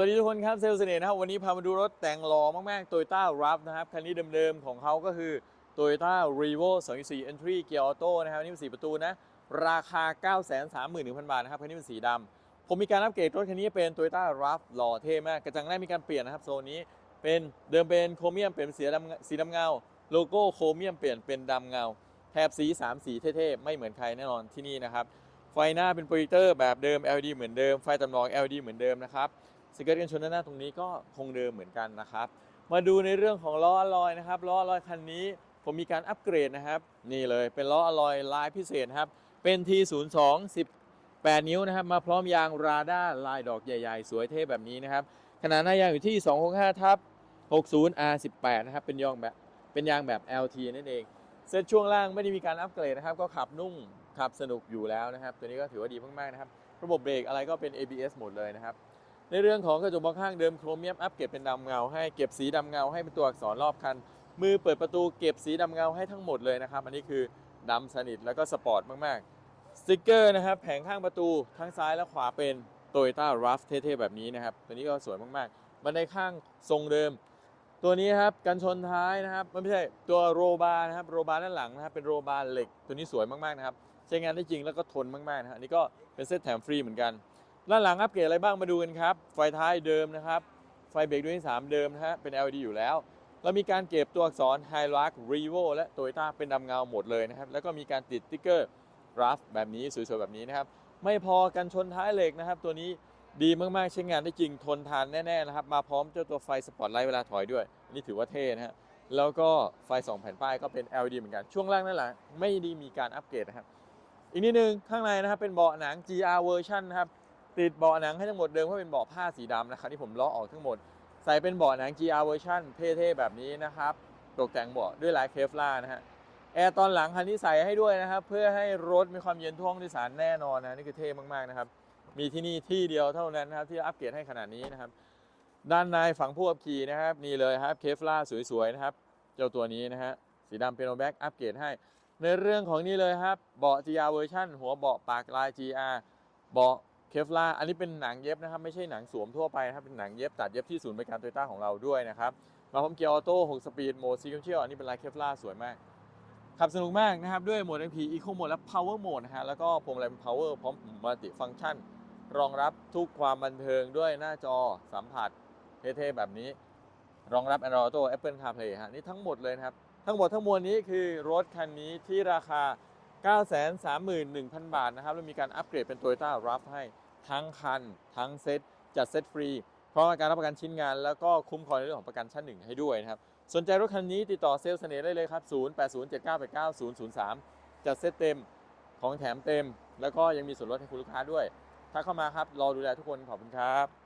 สวัสดีทุกคนครับเซลเสน่ห์นะครับวันนี้พามาดูรถแต่งหล่อมากๆ Toyota RAV นะครับคันนี้เดิมๆของเขาก็คือ Toyota Revo 2.4 Entry Gear Auto นะครับนี่เป็นสีประตูนะ ราคา 931,000 บาทนะครับคันนี้เป็นสีดำผมมีการอัปเกรดรถคันนี้เป็น Toyota RAV หล่อเท่มาก กระจังหน้ามีการเปลี่ยนนะครับโซนนี้เป็นเดิมเป็นโครเมียมเปลี่ยนเป็นสีดำสีดำเงา โลโก้โครเมียมเปลี่ยนเป็นดำเงา แถบสี 3 สีเท่ๆไม่เหมือนใครแน่นอนที่นี่นะครับไฟหน้าเป็นโปรเจคเตอร์แบบเดิม LED เหมือนเดิมไฟจำลอง LED เหมือนเดิมนะครับ สเกิร์ตกันชนด้านหน้าตรงนี้ก็คงเดิมเหมือนกันนะครับ มาดูในเรื่องของล้ออลอยนะครับล้ออลอยคันนี้ผมมีการอัปเกรดนะครับ นี่เลยเป็นล้ออลอยลายพิเศษครับ เป็น T02 18 นิ้วนะครับ มาพร้อมยางราด้าลายดอกใหญ่ ๆ สวยเท่แบบนี้นะครับ ขนาดหน้ายางอยู่ที่ 265ทับ60 R18 นะครับ เป็นยางแบบเป็นยางแบบ LT นั่นเอง เซตช่วงล่างไม่ได้มีการอัปเกรดนะครับ ก็ขับนุ่มขับสนุกอยู่แล้วนะครับ ตัวนี้ก็ถือว่าดีมากๆนะครับ ระบบเบรกอะไรก็เป็น ABS หมดเลยนะครับ ในเรื่องของกระจกมองข้างเดิมโครเมียมอัปเกรดเป็นดำเงา ให้เก็บสีดำเงาให้เป็นตัวอักษรรอบคัน มือเปิดประตูเก็บสีดำเงาให้ทั้งหมดเลยนะครับ อันนี้คือดำสนิทแล้วก็สปอร์ตมากๆสติกเกอร์นะครับแผงข้างประตูทั้งซ้ายและขวาเป็น Toyota RAV เท่ๆแบบนี้นะครับ ตัวนี้ก็สวยมากๆ บันไดข้างทรงเดิม ตัวนี้ครับกันชนท้ายนะครับไม่ใช่ตัวโรบาร์นะครับโรบาร์ด้านหลังนะครับเป็นโรบาร์เหล็ก ตัวนี้สวยมากๆนะครับใช้งานได้จริงแล้วก็ทนมากๆนะฮะอันนี้ก็เป็นเซตแถมฟรีเหมือนกัน ด้านหลังอัปเกรดอะไรบ้างมาดูกันครับ ไฟท้ายเดิมนะครับ ไฟเบรกด้วยที่3เดิมนะฮะ เป็น LED อยู่แล้ว เรามีการเก็บตัวอักษร h i l u x Revo และ Toyota เป็นดำเงาหมดเลยนะครับ แล้วก็มีการติดติ๊กเกอร์ RAV แบบนี้สวยๆแบบนี้นะครับ ไม่พอกันชนท้ายเหล็กนะครับ ตัวนี้ดีมากๆ ใช้งานได้จริงทนทานแน่ๆนะครับ มาพร้อมเจ้าตัวไฟสปอตไลท์เวลาถอยด้วยนนี้ถือว่าเท่นะฮะ แล้วก็ไฟ 2 แผ่นป้ายก็เป็น LED เหมือนกัน ช่วงล่างนั่นแหละไม่ได้มีการอัปเกรดนะครับ อีกนิดนึงข้างในนะครับเป็นเบาะหนัง GR version นะครับ ติดเบาะหนังให้ทั้งหมดเดิมเพราะเป็นเบาะผ้าสีดำนะครับที่ผมล้อออกทั้งหมด ใส่เป็นเบาะหนัง GR version เท่ๆแบบนี้นะครับตกแต่งเบาะด้วยลายเคฟล่านะฮะแอร์ตอนหลังคันนี้ใส่ให้ด้วยนะครับเพื่อให้รถมีความเย็นท่วงโดยสารแน่นอนนะนี่คือเท่มากๆนะครับมีที่นี่ที่เดียวเท่านั้นนะครับที่อัปเกรดให้ขนาดนี้นะครับด้านในฝั่งผู้ขับขี่นะครับนี่เลยครับเคฟล่าสวยๆนะครับเจ้าตัวนี้นะฮะสีดำเป็นโอแบ็กอัปเกรดให้ ในเรื่องของนี่เลยครับเบาะ GR version หัวเบาะปากลาย GR เบาะ เคฟลาอันนี้เป็นหนังเย็บนะครับไม่ใช่หนังสวมทั่วไปนะครับเป็นหนังเย็บตัดเย็บที่ศูนย์บริการโตโยต้าของเราด้วยนะครับมาพร้อมเกียร์ออโต้6สปีดโหมดซีเควนเชียลอันนี้เป็นลายเคฟลาสวยมากขับสนุกมากนะครับด้วยโหมด MP Eco Mode และ Power Mode นะฮะแล้วก็พวงมาลัยเป็น Power พร้อมมัลติฟัง c t ชัน รองรับทุกความบันเทิงด้วยหน้าจอสัมผัสเท่ๆแบบนี้ รองรับ Android Auto Apple CarPlay ฮะนี่ทั้งหมดเลยนะครับ ทั้งหมดทั้งมวลนี้คือรถคันนี้ที่ราคา 931,000 บาทนะครับแล้วมีการอัปเกรดเป็น Toyota RAV ให้ทั้งคัน ทั้งเซ็ตจัดเซ็ตฟรีพร้อมกับการรับประกันชิ้นงาน แล้วก็คุ้มครองในเรื่องของประกันชั้นหนึ่งให้ด้วยนะครับ สนใจรถคันนี้ติดต่อเซลล์เสน่ห์ได้เลยครับ 0807989003 จัดเซ็ตเต็มของแถมเต็ม แล้วก็ยังมีส่วนลดให้คุณลูกค้าด้วย ถ้าเข้ามาครับ รอดูแลทุกคนขอบคุณครับ